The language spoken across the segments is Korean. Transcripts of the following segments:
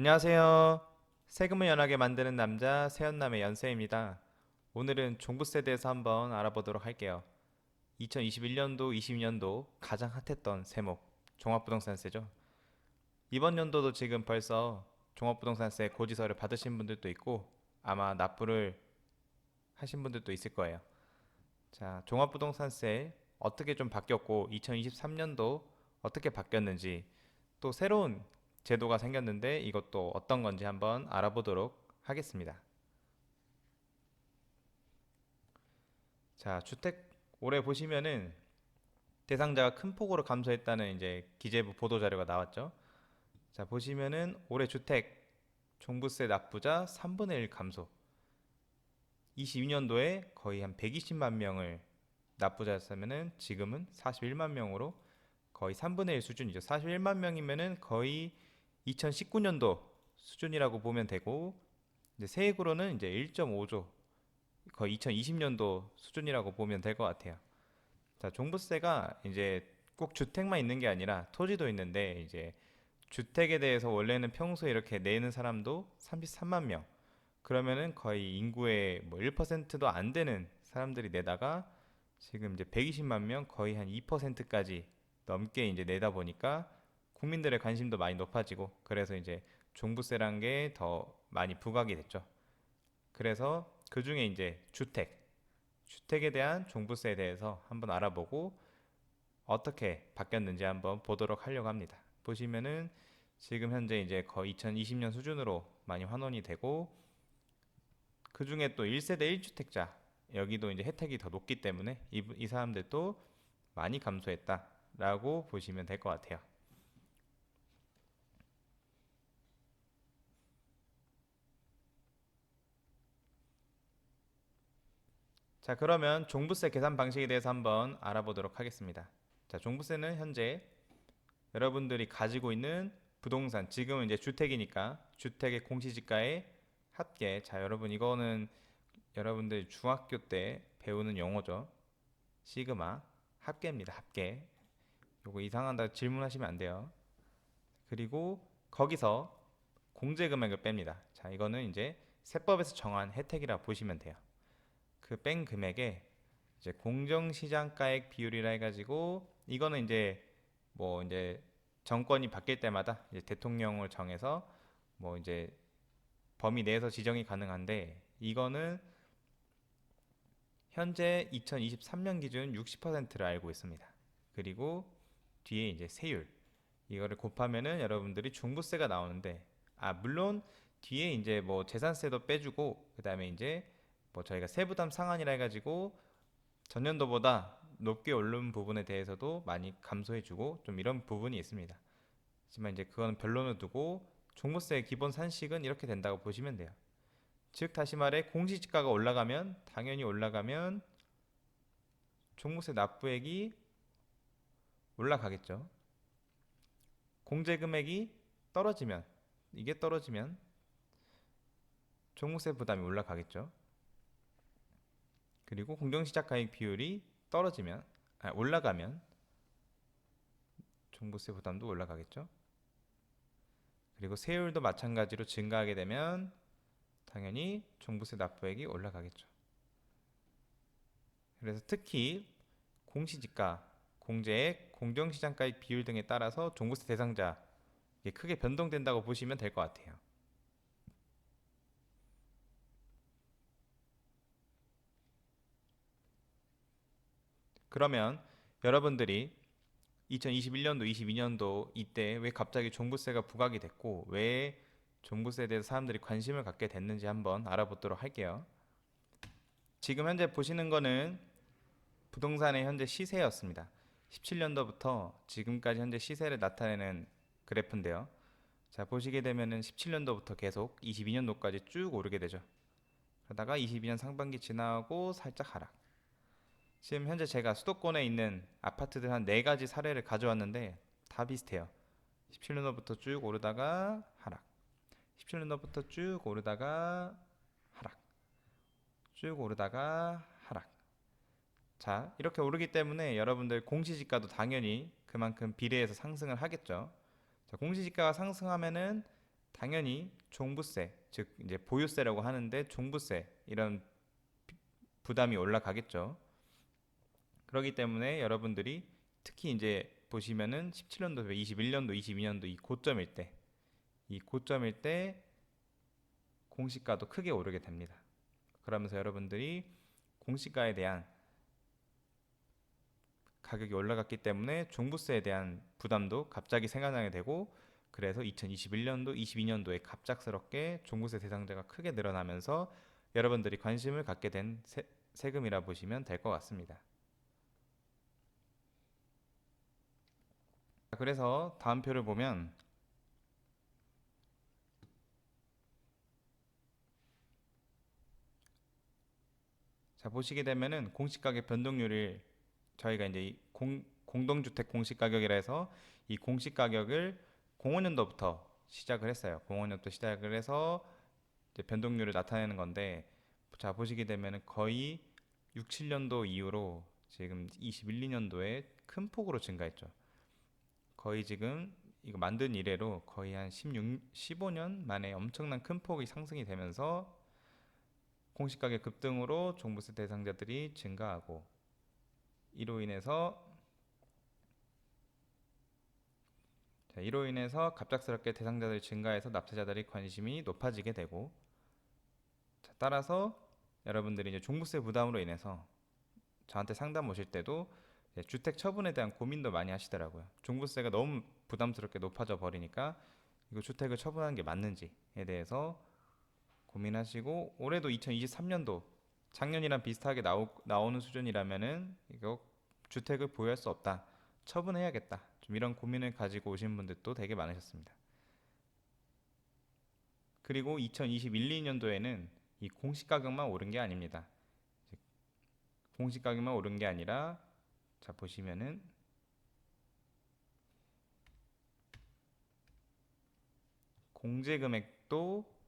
안녕하세요. 세금을 연하게 만드는 남자 세연남의 연세입니다. 오늘은 종부세에 대해서 한번 알아보도록 할게요. 2021년도, 22년도 가장 핫했던 세목 종합부동산세죠. 이번 연도도 지금 벌써 종합부동산세 고지서를 받으신 분들도 있고 아마 납부를 하신 분들도 있을 거예요. 자, 종합부동산세 어떻게 좀 바뀌었고 2023년도 어떻게 바뀌었는지 또 새로운 제도가 생겼는데 이것도 어떤 건지 한번 알아보도록 하겠습니다. 자, 주택 올해 보시면은 대상자가 큰 폭으로 감소했다는 이제 기재부 보도 자료가 나왔죠. 자, 보시면은 올해 주택 종부세 납부자 3분의 1 감소. 22년도에 거의 한 120만 명을 납부자였으면은 지금은 41만 명으로 거의 3분의 1 수준이죠. 41만 명이면은 거의 2019년도 수준이라고 보면 되고 이제 세액으로는 이제 1.5조 거의 2020년도 수준이라고 보면 될 것 같아요. 자, 종부세가 이제 꼭 주택만 있는 게 아니라 토지도 있는데 이제 주택에 대해서 원래는 평소에 이렇게 내는 사람도 33만 명. 그러면은 거의 인구의 뭐 1%도 안 되는 사람들이 내다가 지금 이제 120만 명 거의 한 2%까지 넘게 이제 내다 보니까 국민들의 관심도 많이 높아지고 그래서 이제 종부세란 게 더 많이 부각이 됐죠. 그래서 그 중에 이제 주택, 주택에 대한 종부세에 대해서 한번 알아보고 어떻게 바뀌었는지 한번 보도록 하려고 합니다. 보시면은 지금 현재 이제 거의 2020년 수준으로 많이 환원이 되고 그 중에 또 1세대 1주택자 여기도 이제 혜택이 더 높기 때문에 이, 이 사람들도 많이 감소했다라고 보시면 될 것 같아요. 자, 그러면 종부세 계산 방식에 대해서 한번 알아보도록 하겠습니다. 자, 종부세는 현재 여러분들이 가지고 있는 부동산, 지금은 이제 주택이니까 주택의 공시지가의 합계. 자, 여러분 이거는 여러분들 중학교 때 배우는 용어죠. 시그마 합계입니다. 합계. 요거 이상한다 질문하시면 안 돼요. 그리고 거기서 공제 금액을 뺍니다. 자, 이거는 이제 세법에서 정한 혜택이라 보시면 돼요. 그 뺀 금액에 이제 공정시장가액 비율이라 해가지고 이거는 이제 뭐 이제 정권이 바뀔 때마다 이제 대통령을 정해서 뭐 이제 범위 내에서 지정이 가능한데 이거는 현재 2023년 기준 60%를 알고 있습니다. 그리고 뒤에 이제 세율 이거를 곱하면은 여러분들이 중부세가 나오는데 아 물론 뒤에 이제 뭐 재산세도 빼주고 그 다음에 이제 뭐 저희가 세부담 상한이라 해가지고 전년도보다 높게 오른 부분에 대해서도 많이 감소해주고 좀 이런 부분이 있습니다. 하지만 이제 그건 변론을 두고 종부세 기본 산식은 이렇게 된다고 보시면 돼요. 즉 다시 말해 공시지가가 올라가면 당연히 올라가면 종부세 납부액이 올라가겠죠. 공제 금액이 떨어지면 이게 떨어지면 종부세 부담이 올라가겠죠. 그리고 공정시작가액 비율이 떨어지면 아, 올라가면 종부세 부담도 올라가겠죠. 그리고 세율도 마찬가지로 증가하게 되면 당연히 종부세 납부액이 올라가겠죠. 그래서 특히 공시지가, 공제액, 공정시장가액 비율 등에 따라서 종부세 대상자 이게 크게 변동된다고 보시면 될 것 같아요. 그러면 여러분들이 2021년도, 22년도 이때 왜 갑자기 종부세가 부각이 됐고 왜 종부세에 대해서 사람들이 관심을 갖게 됐는지 한번 알아보도록 할게요. 지금 현재 보시는 거는 부동산의 현재 시세였습니다. 17년도부터 지금까지 현재 시세를 나타내는 그래프인데요. 자, 보시게 되면은 17년도부터 계속 22년도까지 쭉 오르게 되죠. 그러다가 22년 상반기 지나고 살짝 하락. 지금 현재 제가 수도권에 있는 아파트들 한 네 가지 사례를 가져왔는데 다 비슷해요. 17년도부터 쭉 오르다가 하락. 17년도부터 쭉 오르다가 하락. 쭉 오르다가 하락. 자, 이렇게 오르기 때문에 여러분들 공시지가도 당연히 그만큼 비례해서 상승을 하겠죠. 자, 공시지가가 상승하면은 당연히 종부세, 즉 이제 보유세라고 하는데 종부세 이런 비- 부담이 올라가겠죠. 그렇기 때문에 여러분들이 특히 이제 보시면은 17년도, 21년도, 22년도 이 고점일 때, 이 고점일 때 공시가도 크게 오르게 됩니다. 그러면서 여러분들이 공시가에 대한 가격이 올라갔기 때문에 종부세에 대한 부담도 갑자기 생겨나게 되고 그래서 2021년도, 22년도에 갑작스럽게 종부세 대상자가 크게 늘어나면서 여러분들이 관심을 갖게 된 세, 세금이라 보시면 될 것 같습니다. 그래서 다음 표를 보면 자 보시게 되면은 공시 가격 변동률을 저희가 이제 이 공, 공동주택 공시 가격이라 해서 이 공시 가격을 05년도부터 시작을 했어요. 05년도 시작을 해서 이제 변동률을 나타내는 건데 자 보시게 되면은 거의 6, 7년도 이후로 지금 21, 2년도에 큰 폭으로 증가했죠. 거의 지금 이거 만든 이래로 거의 한 16, 15년 만에 엄청난 큰 폭이 상승이 되면서 공시 가격 급등으로 종부세 대상자들이 증가하고 이로 인해서 자, 이로 인해서 갑작스럽게 대상자들이 증가해서 납세자들의 관심이 높아지게 되고 자, 따라서 여러분들이 이제 종부세 부담으로 인해서 저한테 상담 오실 때도 주택 처분에 대한 고민도 많이 하시더라고요. 종부세가 너무 부담스럽게 높아져 버리니까 이거 주택을 처분하는 게 맞는지에 대해서 고민하시고 올해도 2023년도 작년이랑 비슷하게 나오, 나오는 수준이라면은 이거 주택을 보유할 수 없다. 처분해야겠다. 좀 이런 고민을 가지고 오신 분들도 되게 많으셨습니다. 그리고 2021, 2년도에는 이 공시가격만 오른 게 아닙니다. 공시가격만 오른 게 아니라 자 보시면은 공제 금액도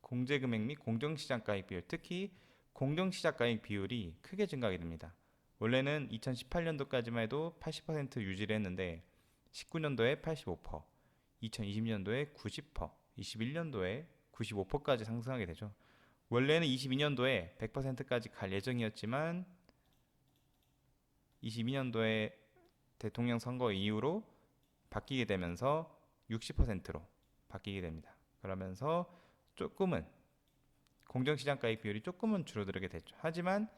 공제 금액 및 공정시장 가액 비율, 특히 공정시장 가액 비율이 크게 증가하게 됩니다. 원래는 2018년도까지만 해도 80% 유지를 했는데 19년도에 85%, 2020년도에 90%, 21년도에 95%까지 상승하게 되죠. 원래는 22년도에 100%까지 갈 예정이었지만 22년도에 대통령 선거 이후로 바뀌게 되면서 60%로 바뀌게 됩니다. 그러면서 조금은 공정시장 가액 비율이 조금은 줄어들게 됐죠. 하지만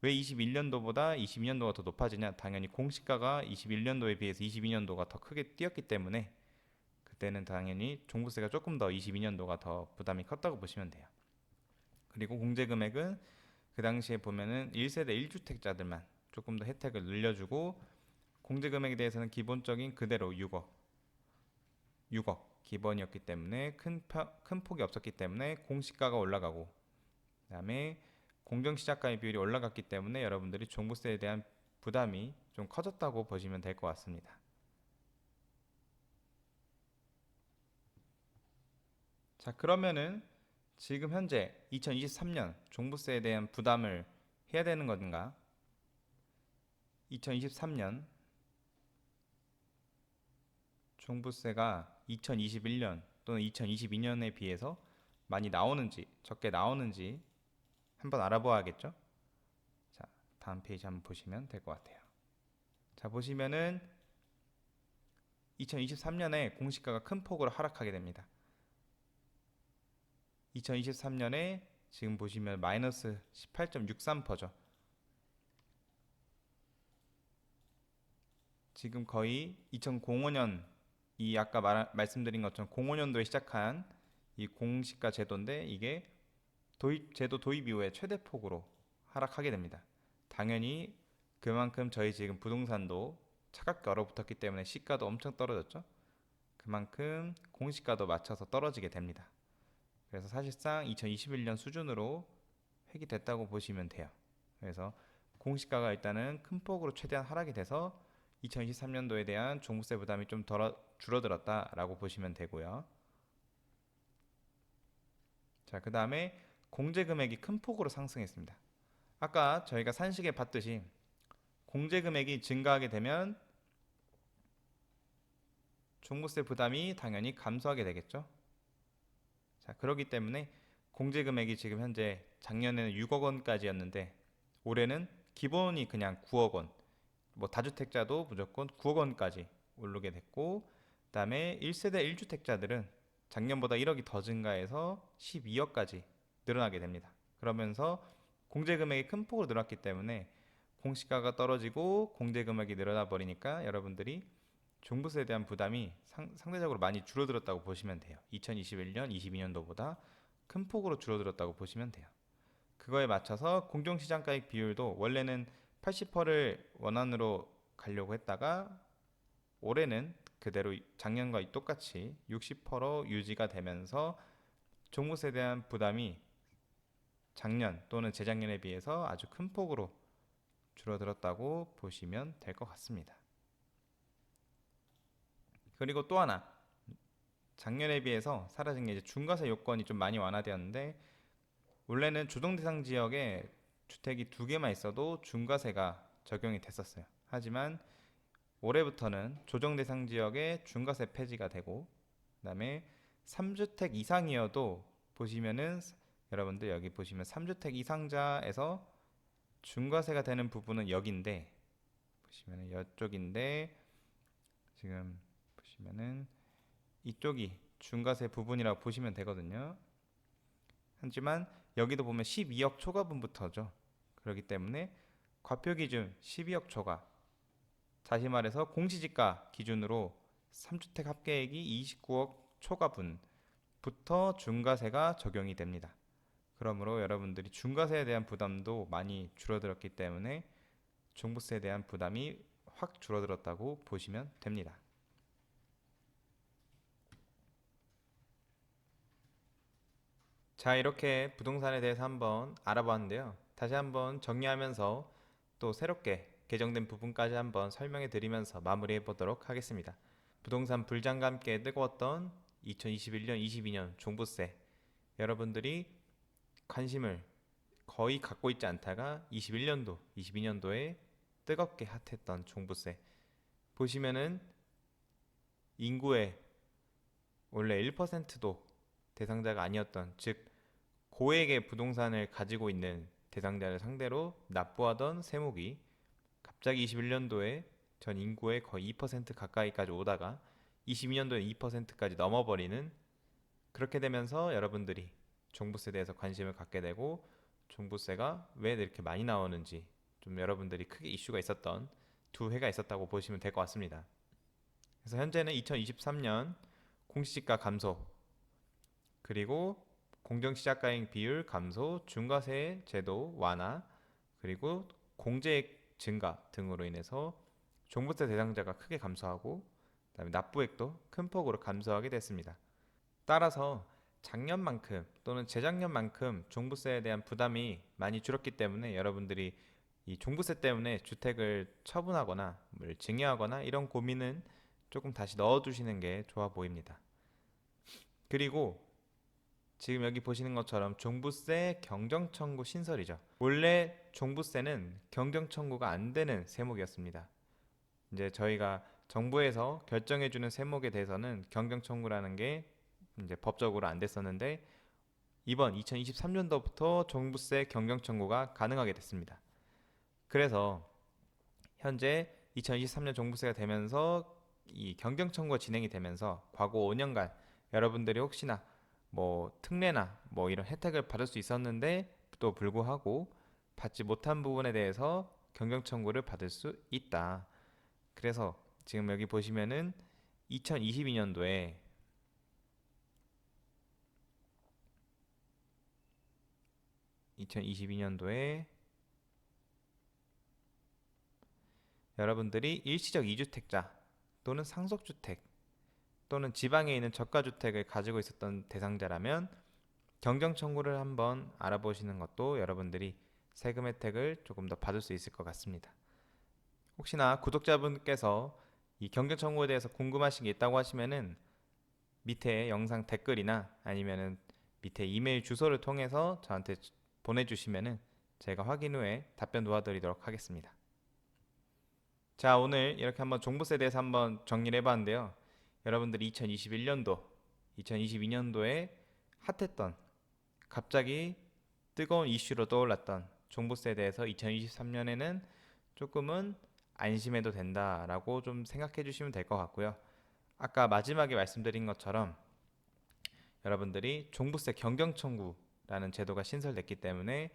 왜 21년도보다 22년도가 더 높아지냐? 당연히 공시가가 21년도에 비해서 22년도가 더 크게 뛰었기 때문에 그때는 당연히 종부세가 조금 더 22년도가 더 부담이 컸다고 보시면 돼요. 그리고 공제 금액은 그 당시에 보면은 1세대 1주택자들만 조금 더 혜택을 늘려주고 공제 금액에 대해서는 기본적인 그대로 6억 6억 기본이었기 때문에 큰, 파- 큰 폭이 없었기 때문에 공시가가 올라가고 그다음에 공정시작가의 비율이 올라갔기 때문에 여러분들이 종부세에 대한 부담이 좀 커졌다고 보시면 될 것 같습니다. 자 그러면은 지금 현재 2023년 종부세에 대한 부담을 해야 되는 건가? 2023년 종부세가 2021년 또는 2022년에 비해서 많이 나오는지 적게 나오는지 한번 알아보아야겠죠? 자, 다음 페이지 한번 보시면 될 것 같아요. 자, 보시면은 2023년에 공시가가 큰 폭으로 하락하게 됩니다. 2023년에 지금 보시면 마이너스 18.63%죠. 지금 거의 2005년 이 아까 말, 말씀드린 것처럼 05년도에 시작한 이 공시가 제도인데 이게 도입 제도 도입 이후에 최대 폭으로 하락하게 됩니다. 당연히 그만큼 저희 지금 부동산도 차갑게 얼어붙었기 때문에 시가도 엄청 떨어졌죠. 그만큼 공시가도 맞춰서 떨어지게 됩니다. 그래서 사실상 2021년 수준으로 회귀됐다고 보시면 돼요. 그래서 공시가가 일단은 큰 폭으로 최대한 하락이 돼서 2023년도에 대한 종부세 부담이 좀 덜어, 줄어들었다라고 보시면 되고요. 자, 그 다음에 공제 금액이 큰 폭으로 상승했습니다. 아까 저희가 산식에 봤듯이 공제 금액이 증가하게 되면 종부세 부담이 당연히 감소하게 되겠죠. 자, 그렇기 때문에 공제 금액이 지금 현재 작년에는 6억 원까지였는데 올해는 기본이 그냥 9억 원. 뭐 다주택자도 무조건 9억 원까지 오르게 됐고 그다음에 1세대 1주택자들은 작년보다 1억이 더 증가해서 12억까지 늘어나게 됩니다. 그러면서 공제 금액이 큰 폭으로 늘었기 때문에 공시가가 떨어지고 공제 금액이 늘어나 버리니까 여러분들이 종부세에 대한 부담이 상, 상대적으로 많이 줄어들었다고 보시면 돼요. 2021년, 22년도보다 큰 폭으로 줄어들었다고 보시면 돼요. 그거에 맞춰서 공정시장가액 비율도 원래는 80%를 원안으로 가려고 했다가 올해는 그대로 작년과 똑같이 60% 유지가 되면서 종부세에 대한 부담이 작년 또는 재작년에 비해서 아주 큰 폭으로 줄어들었다고 보시면 될 것 같습니다. 그리고 또 하나 작년에 비해서 사라진 게 이제 중과세 요건이 좀 많이 완화되었는데 원래는 조정 대상 지역에 주택이 두 개만 있어도 중과세가 적용이 됐었어요. 하지만 올해부터는 조정 대상 지역에 중과세 폐지가 되고 그다음에 3주택 이상이어도 보시면은 여러분들 여기 보시면 3주택 이상자에서 중과세가 되는 부분은 여기인데 보시면은 이쪽인데 지금 보시면은 이쪽이 중과세 부분이라고 보시면 되거든요. 하지만 여기도 보면 12억 초과분부터죠. 그렇기 때문에 과표 기준 12억 초과 다시 말해서 공시지가 기준으로 3주택 합계액이 29억 초과분부터 중과세가 적용이 됩니다. 그러므로 여러분들이 중과세에 대한 부담도 많이 줄어들었기 때문에 종부세에 대한 부담이 확 줄어들었다고 보시면 됩니다. 자, 이렇게 부동산에 대해서 한번 알아봤는데요. 다시 한번 정리하면서 또 새롭게 개정된 부분까지 한번 설명해 드리면서 마무리해 보도록 하겠습니다. 부동산 불장과 함께 뜨거웠던 2021년, 22년 종부세 여러분들이 관심을 거의 갖고 있지 않다가 21년도, 22년도에 뜨겁게 핫했던 종부세 보시면은 인구의 원래 1%도 대상자가 아니었던 즉 고액의 부동산을 가지고 있는 대상자를 상대로 납부하던 세목이 갑자기 21년도에 전 인구의 거의 2% 가까이까지 오다가 22년도에 2%까지 넘어버리는 그렇게 되면서 여러분들이 종부세에 대해서 관심을 갖게 되고 종부세가 왜 이렇게 많이 나오는지 좀 여러분들이 크게 이슈가 있었던 두 해가 있었다고 보시면 될 것 같습니다. 그래서 현재는 2023년 공시지가 감소 그리고 공정시작가액 비율 감소, 중과세 제도 완화, 그리고 공제액 증가 등으로 인해서 종부세 대상자가 크게 감소하고 그다음에 납부액도 큰 폭으로 감소하게 됐습니다. 따라서 작년만큼 또는 재작년만큼 종부세에 대한 부담이 많이 줄었기 때문에 여러분들이 이 종부세 때문에 주택을 처분하거나 뭘 증여하거나 이런 고민은 조금 다시 넣어두시는 게 좋아 보입니다. 그리고 지금 여기 보시는 것처럼 종부세 경정청구 신설이죠. 원래 종부세는 경정청구가 안 되는 세목이었습니다. 이제 저희가 정부에서 결정해주는 세목에 대해서는 경정청구라는 게 이제 법적으로 안 됐었는데 이번 2023년도부터 종부세 경정청구가 가능하게 됐습니다. 그래서 현재 2023년 종부세가 되면서 이 경정청구가 진행이 되면서 과거 5년간 여러분들이 혹시나 뭐 특례나 뭐 이런 혜택을 받을 수 있었는데 또 불구하고 받지 못한 부분에 대해서 경경 청구를 받을 수 있다. 그래서 지금 여기 보시면은 2022년도에 (2022년도에) 여러분들이 일시적 이주택자 또는 상속주택 또는 지방에 있는 저가 주택을 가지고 있었던 대상자라면 경정 청구를 한번 알아보시는 것도 여러분들이 세금 혜택을 조금 더 받을 수 있을 것 같습니다. 혹시나 구독자분께서 이 경정 청구에 대해서 궁금하신 게 있다고 하시면은 밑에 영상 댓글이나 아니면은 밑에 이메일 주소를 통해서 저한테 보내주시면은 제가 확인 후에 답변 도와드리도록 하겠습니다. 자 오늘 이렇게 한번 종부세에 대해서 한번 정리를 해봤는데요. 여러분들이 2021년도, 2022년도에 핫했던 갑자기 뜨거운 이슈로 떠올랐던 종부세에 대해서 2023년에는 조금은 안심해도 된다라고 좀 생각해 주시면 될 것 같고요. 아까 마지막에 말씀드린 것처럼 여러분들이 종부세 경경 청구라는 제도가 신설됐기 때문에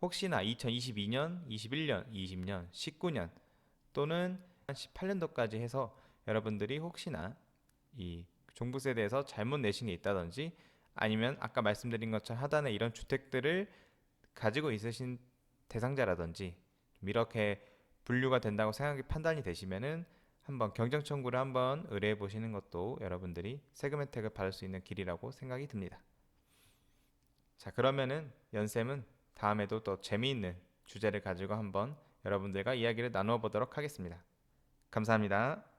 혹시나 2022년, 21년, 20년, 19년 또는 18년도까지 해서 여러분들이 혹시나 이 종부세에 대해서 잘못 내신 게 있다든지 아니면 아까 말씀드린 것처럼 하단에 이런 주택들을 가지고 있으신 대상자라든지 좀 이렇게 분류가 된다고 생각이 판단이 되시면은 한번 경정 청구를 한번 의뢰해 보시는 것도 여러분들이 세금 혜택을 받을 수 있는 길이라고 생각이 듭니다. 자, 그러면은 연쌤은 다음에도 또 재미있는 주제를 가지고 한번 여러분들과 이야기를 나누어 보도록 하겠습니다. 감사합니다.